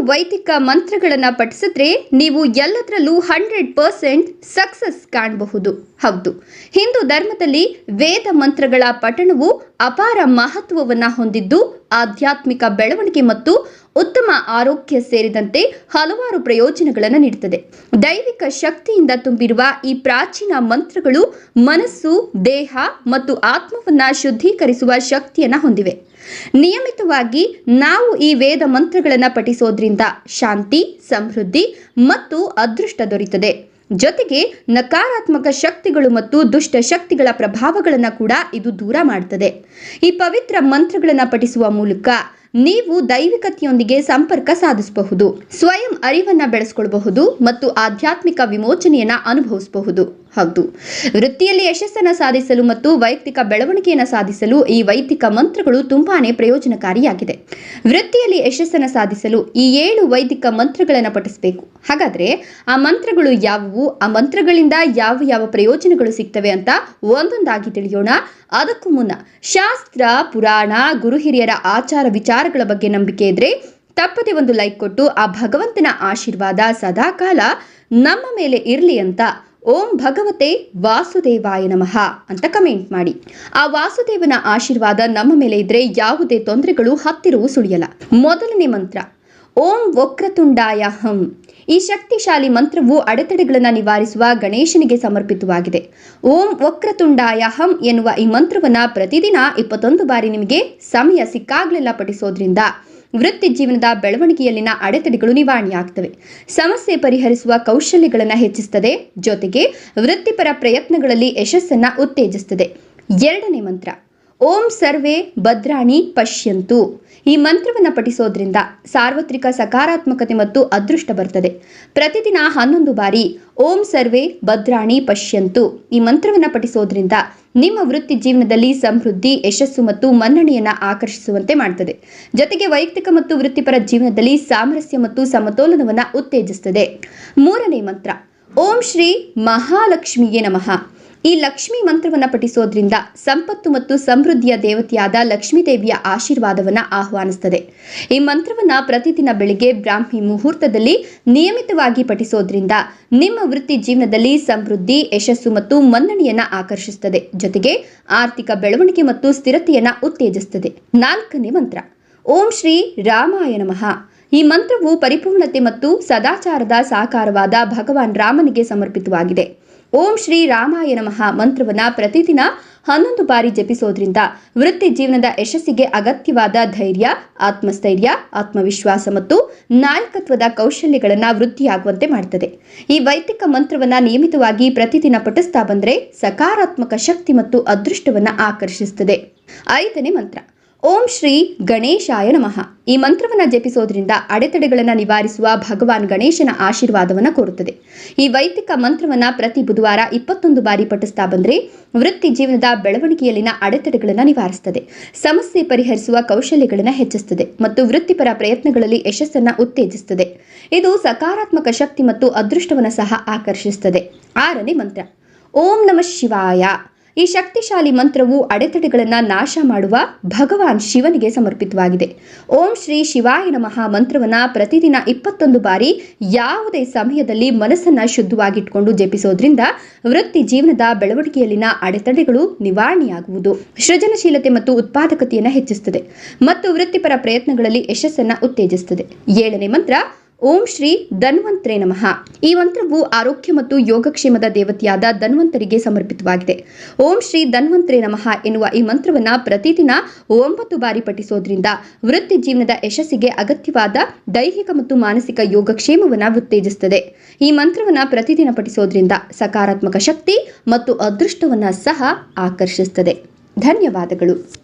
ವೈದಿಕ ಮಂತ್ರಗಳನ್ನು ಪಠಿಸಿದ್ರೆ ನೀವು ಎಲ್ಲದರಲ್ಲೂ ಹಂಡ್ರೆಡ್ ಪರ್ಸೆಂಟ್ ಸಕ್ಸಸ್ ಕಾಣಬಹುದು. ಹೌದು. ಹಿಂದೂ ಧರ್ಮದಲ್ಲಿ ವೇದ ಮಂತ್ರಗಳ ಪಠಣವು ಅಪಾರ ಮಹತ್ವವನ್ನು ಹೊಂದಿದ್ದು, ಆಧ್ಯಾತ್ಮಿಕ ಬೆಳವಣಿಗೆ ಮತ್ತು ಉತ್ತಮ ಆರೋಗ್ಯ ಸೇರಿದಂತೆ ಹಲವಾರು ಪ್ರಯೋಜನಗಳನ್ನು ನೀಡುತ್ತದೆ. ದೈವಿಕ ಶಕ್ತಿಯಿಂದ ತುಂಬಿರುವ ಈ ಪ್ರಾಚೀನ ಮಂತ್ರಗಳು ಮನಸ್ಸು, ದೇಹ ಮತ್ತು ಆತ್ಮವನ್ನು ಶುದ್ಧೀಕರಿಸುವ ಶಕ್ತಿಯನ್ನು ಹೊಂದಿವೆ. ನಿಯಮಿತವಾಗಿ ನಾವು ಈ ವೇದ ಮಂತ್ರಗಳನ್ನು ಪಠಿಸೋದ್ರಿಂದ ಶಾಂತಿ, ಸಮೃದ್ಧಿ ಮತ್ತು ಅದೃಷ್ಟ ದೊರೆಯುತ್ತದೆ. ಜೊತೆಗೆ ನಕಾರಾತ್ಮಕ ಶಕ್ತಿಗಳು ಮತ್ತು ದುಷ್ಟ ಶಕ್ತಿಗಳ ಪ್ರಭಾವಗಳನ್ನು ಕೂಡ ಇದು ದೂರ ಮಾಡುತ್ತದೆ ಈ ಪವಿತ್ರ ಮಂತ್ರಗಳನ್ನು ಪಠಿಸುವ ಮೂಲಕ ನೀವು ದೈವಿಕತೆಯೊಂದಿಗೆ ಸಂಪರ್ಕ ಸಾಧಿಸಬಹುದು ಸ್ವಯಂ ಅರಿವನ್ನು ಬೆಳೆಸ್ಕೊಳ್ಬಹುದು ಮತ್ತು ಆಧ್ಯಾತ್ಮಿಕ ವಿಮೋಚನೆಯನ್ನು ಅನುಭವಿಸಬಹುದು. ಹೌದು. ವೃತ್ತಿಯಲ್ಲಿ ಯಶಸ್ಸನ್ನು ಸಾಧಿಸಲು ಮತ್ತು ವೈಯಕ್ತಿಕ ಬೆಳವಣಿಗೆಯನ್ನು ಸಾಧಿಸಲು ಈ ವೈದಿಕ ಮಂತ್ರಗಳು ತುಂಬಾನೇ ಪ್ರಯೋಜನಕಾರಿಯಾಗಿದೆ. ವೃತ್ತಿಯಲ್ಲಿ ಯಶಸ್ಸನ್ನು ಸಾಧಿಸಲು ಈ ಏಳು ವೈದಿಕ ಮಂತ್ರಗಳನ್ನು ಪಠಿಸಬೇಕು. ಹಾಗಾದ್ರೆ ಆ ಮಂತ್ರಗಳು ಯಾವುವು? ಆ ಮಂತ್ರಗಳಿಂದ ಯಾವ ಯಾವ ಪ್ರಯೋಜನಗಳು ಸಿಗ್ತವೆ ಅಂತ ಒಂದೊಂದಾಗಿ ತಿಳಿಯೋಣ. ಅದಕ್ಕೂ ಮುನ್ನ ಶಾಸ್ತ್ರ, ಪುರಾಣ, ಗುರು ಹಿರಿಯರ ಆಚಾರ ವಿಚಾರಗಳ ಬಗ್ಗೆ ನಂಬಿಕೆ ಇದ್ರೆ ತಪ್ಪದೆ ಒಂದು ಲೈಕ್ ಕೊಟ್ಟು ಆ ಭಗವಂತನ ಆಶೀರ್ವಾದ ಸದಾಕಾಲ ನಮ್ಮ ಮೇಲೆ ಇರಲಿ ಅಂತ ಓಂ ಭಗವತೆ ವಾಸುದೇವಾಯ ನಮಃ ಅಂತ ಕಮೆಂಟ್ ಮಾಡಿ. ಆ ವಾಸುದೇವನ ಆಶೀರ್ವಾದ ನಮ್ಮ ಮೇಲೆ ಇದ್ರೆ ಯಾವುದೇ ತೊಂದರೆಗಳು ಹತ್ತಿರವೂ ಸುಳಿಯಲ್ಲ. ಮೊದಲನೇ ಮಂತ್ರ, ಓಂ ವಕ್ರತುಂಡಾಯ ಹಂ ಈ ಶಕ್ತಿಶಾಲಿ ಮಂತ್ರವು ಅಡೆತಡೆಗಳನ್ನು ನಿವಾರಿಸುವ ಗಣೇಶನಿಗೆ ಸಮರ್ಪಿತವಾಗಿದೆ. ಓಂ ವಕ್ರತುಂಡಾಯ ಹಂ ಎನ್ನುವ ಈ ಮಂತ್ರವನ್ನು ಪ್ರತಿದಿನ ಇಪ್ಪತ್ತೊಂದು ಬಾರಿ ನಿಮಗೆ ಸಮಯ ಸಿಕ್ಕಾಗಲೆಲ್ಲ ಪಠಿಸೋದ್ರಿಂದ ವೃತ್ತಿ ಜೀವನದ ಬೆಳವಣಿಗೆಯಲ್ಲಿನ ಅಡೆತಡೆಗಳು ನಿವಾರಣೆಯಾಗ್ತವೆ. ಸಮಸ್ಯೆ ಪರಿಹರಿಸುವ ಕೌಶಲ್ಯಗಳನ್ನು ಹೆಚ್ಚಿಸುತ್ತದೆ ಜೊತೆಗೆ ವೃತ್ತಿಪರ ಪ್ರಯತ್ನಗಳಲ್ಲಿ ಯಶಸ್ಸನ್ನು ಉತ್ತೇಜಿಸುತ್ತದೆ ಎರಡನೇ ಮಂತ್ರ. ಓಂ ಸರ್ವೇ ಭದ್ರಾಣಿ ಪಶ್ಯಂತು. ಈ ಮಂತ್ರವನ್ನು ಪಠಿಸೋದ್ರಿಂದ ಸಾರ್ವತ್ರಿಕ ಸಕಾರಾತ್ಮಕತೆ ಮತ್ತು ಅದೃಷ್ಟ ಬರ್ತದೆ. ಪ್ರತಿದಿನ ಹನ್ನೊಂದು ಬಾರಿ ಓಂ ಸರ್ವೇ ಭದ್ರಾಣಿ ಪಶ್ಯಂತು. ಈ ಮಂತ್ರವನ್ನು ಪಠಿಸೋದ್ರಿಂದ ನಿಮ್ಮ ವೃತ್ತಿ ಜೀವನದಲ್ಲಿ ಸಮೃದ್ಧಿ, ಯಶಸ್ಸು ಮತ್ತು ಮನ್ನಣೆಯನ್ನು ಆಕರ್ಷಿಸುವಂತೆ ಮಾಡ್ತದೆ. ಜೊತೆಗೆ ವೈಯಕ್ತಿಕ ಮತ್ತು ವೃತ್ತಿಪರ ಜೀವನದಲ್ಲಿ ಸಾಮರಸ್ಯ ಮತ್ತು ಸಮತೋಲನವನ್ನು ಉತ್ತೇಜಿಸುತ್ತದೆ ಮೂರನೇ ಮಂತ್ರ, ಓಂ ಶ್ರೀ ಮಹಾಲಕ್ಷ್ಮಿಗೆ ನಮಃ. ಈ ಲಕ್ಷ್ಮಿ ಮಂತ್ರವನ್ನು ಪಠಿಸೋದ್ರಿಂದ ಸಂಪತ್ತು ಮತ್ತು ಸಮೃದ್ಧಿಯ ದೇವತೆಯಾದ ಲಕ್ಷ್ಮೀ ದೇವಿಯ ಆಶೀರ್ವಾದವನ್ನು ಆಹ್ವಾನಿಸುತ್ತದೆ ಈ ಮಂತ್ರವನ್ನು ಪ್ರತಿದಿನ ಬೆಳಿಗ್ಗೆ ಬ್ರಾಹ್ಮಿ ಮುಹೂರ್ತದಲ್ಲಿ ನಿಯಮಿತವಾಗಿ ಪಠಿಸೋದ್ರಿಂದ ನಿಮ್ಮ ವೃತ್ತಿ ಜೀವನದಲ್ಲಿ ಸಮೃದ್ಧಿ, ಯಶಸ್ಸು ಮತ್ತು ಮನ್ನಣೆಯನ್ನು ಆಕರ್ಷಿಸುತ್ತದೆ ಜೊತೆಗೆ ಆರ್ಥಿಕ ಬೆಳವಣಿಗೆ ಮತ್ತು ಸ್ಥಿರತೆಯನ್ನು ಉತ್ತೇಜಿಸುತ್ತದೆ ನಾಲ್ಕನೇ ಮಂತ್ರ. ಓಂ ಶ್ರೀ ರಾಮಾಯ ನಮಃ. ಈ ಮಂತ್ರವು ಪರಿಪೂರ್ಣತೆ ಮತ್ತು ಸದಾಚಾರದ ಸಾಕಾರವಾದ ಭಗವಾನ್ ರಾಮನಿಗೆ ಸಮರ್ಪಿತವಾಗಿದೆ. ಓಂ ಶ್ರೀ ರಾಮಾಯ ನಮಃ ಮಂತ್ರವನ್ನು ಪ್ರತಿದಿನ ಹನ್ನೊಂದು ಬಾರಿ ಜಪಿಸೋದ್ರಿಂದ ವೃತ್ತಿ ಜೀವನದ ಯಶಸ್ಸಿಗೆ ಅಗತ್ಯವಾದ ಧೈರ್ಯ, ಆತ್ಮಸ್ಥೈರ್ಯ, ಆತ್ಮವಿಶ್ವಾಸ ಮತ್ತು ನಾಯಕತ್ವದ ಕೌಶಲ್ಯಗಳನ್ನು ವೃದ್ಧಿಯಾಗುವಂತೆ ಮಾಡುತ್ತದೆ ಈ ವೈದಿಕ ಮಂತ್ರವನ್ನ ನಿಯಮಿತವಾಗಿ ಪ್ರತಿದಿನ ಪಠಿಸ್ತಾ ಬಂದರೆ ಸಕಾರಾತ್ಮಕ ಶಕ್ತಿ ಮತ್ತು ಅದೃಷ್ಟವನ್ನು ಆಕರ್ಷಿಸುತ್ತದೆ ಐದನೇ ಮಂತ್ರ. ಓಂ ಶ್ರೀ ಗಣೇಶಾಯ ನಮಃ. ಈ ಮಂತ್ರವನ್ನು ಜಪಿಸೋದ್ರಿಂದ ಅಡೆತಡೆಗಳನ್ನು ನಿವಾರಿಸುವ ಭಗವಾನ್ ಗಣೇಶನ ಆಶೀರ್ವಾದವನ್ನು ಕೋರುತ್ತದೆ. ಈ ವೈದಿಕ ಮಂತ್ರವನ್ನು ಪ್ರತಿ ಬುಧವಾರ ಇಪ್ಪತ್ತೊಂದು ಬಾರಿ ಪಠಿಸ್ತಾ ಬಂದರೆ ವೃತ್ತಿ ಜೀವನದ ಬೆಳವಣಿಗೆಯಲ್ಲಿನ ಅಡೆತಡೆಗಳನ್ನು ನಿವಾರಿಸುತ್ತದೆ ಸಮಸ್ಯೆ ಪರಿಹರಿಸುವ ಕೌಶಲ್ಯಗಳನ್ನು ಹೆಚ್ಚಿಸುತ್ತದೆ ಮತ್ತು ವೃತ್ತಿಪರ ಪ್ರಯತ್ನಗಳಲ್ಲಿ ಯಶಸ್ಸನ್ನು ಉತ್ತೇಜಿಸುತ್ತದೆ ಇದು ಸಕಾರಾತ್ಮಕ ಶಕ್ತಿ ಮತ್ತು ಅದೃಷ್ಟವನ್ನು ಸಹ ಆಕರ್ಷಿಸುತ್ತದೆ ಆರನೇ ಮಂತ್ರ. ಓಂ ನಮಃ ಶಿವಾಯ. ಈ ಶಕ್ತಿಶಾಲಿ ಮಂತ್ರವು ಅಡೆತಡೆಗಳನ್ನು ನಾಶ ಮಾಡುವ ಭಗವಾನ್ ಶಿವನಿಗೆ ಸಮರ್ಪಿತವಾಗಿದೆ. ಓಂ ಶ್ರೀ ಶಿವಾಯ ನಮಃ ಮಂತ್ರವನ್ನ ಪ್ರತಿದಿನ ಇಪ್ಪತ್ತೊಂದು ಬಾರಿ ಯಾವುದೇ ಸಮಯದಲ್ಲಿ ಮನಸ್ಸನ್ನ ಶುದ್ಧವಾಗಿಟ್ಕೊಂಡು ಜಪಿಸೋದ್ರಿಂದ ವೃತ್ತಿ ಜೀವನದ ಬೆಳವಣಿಗೆಯಲ್ಲಿನ ಅಡೆತಡೆಗಳು ನಿವಾರಣೆಯಾಗುವುದು. ಸೃಜನಶೀಲತೆ ಮತ್ತು ಉತ್ಪಾದಕತೆಯನ್ನು ಹೆಚ್ಚಿಸುತ್ತದೆ ಮತ್ತು ವೃತ್ತಿಪರ ಪ್ರಯತ್ನಗಳಲ್ಲಿ ಯಶಸ್ಸನ್ನು ಉತ್ತೇಜಿಸುತ್ತದೆ ಏಳನೇ ಮಂತ್ರ ಓಂ ಶ್ರೀ ಧನ್ವಂತ್ರೇ ನಮಃ. ಈ ಮಂತ್ರವು ಆರೋಗ್ಯ ಮತ್ತು ಯೋಗಕ್ಷೇಮದ ದೇವತೆಯಾದ ಧನ್ವಂತರಿಗೆ ಸಮರ್ಪಿತವಾಗಿದೆ. ಓಂ ಶ್ರೀ ಧನ್ವಂತ್ರೆ ನಮಃ ಎನ್ನುವ ಈ ಮಂತ್ರವನ್ನ ಪ್ರತಿದಿನ ಒಂಬತ್ತು ಬಾರಿ ಪಠಿಸೋದ್ರಿಂದ ವೃತ್ತಿ ಜೀವನದ ಯಶಸ್ಸಿಗೆ ಅಗತ್ಯವಾದ ದೈಹಿಕ ಮತ್ತು ಮಾನಸಿಕ ಯೋಗಕ್ಷೇಮವನ್ನು ಉತ್ತೇಜಿಸುತ್ತದೆ ಈ ಮಂತ್ರವನ್ನ ಪ್ರತಿದಿನ ಪಠಿಸೋದ್ರಿಂದ ಸಕಾರಾತ್ಮಕ ಶಕ್ತಿ ಮತ್ತು ಅದೃಷ್ಟವನ್ನ ಸಹ ಆಕರ್ಷಿಸುತ್ತದೆ ಧನ್ಯವಾದಗಳು.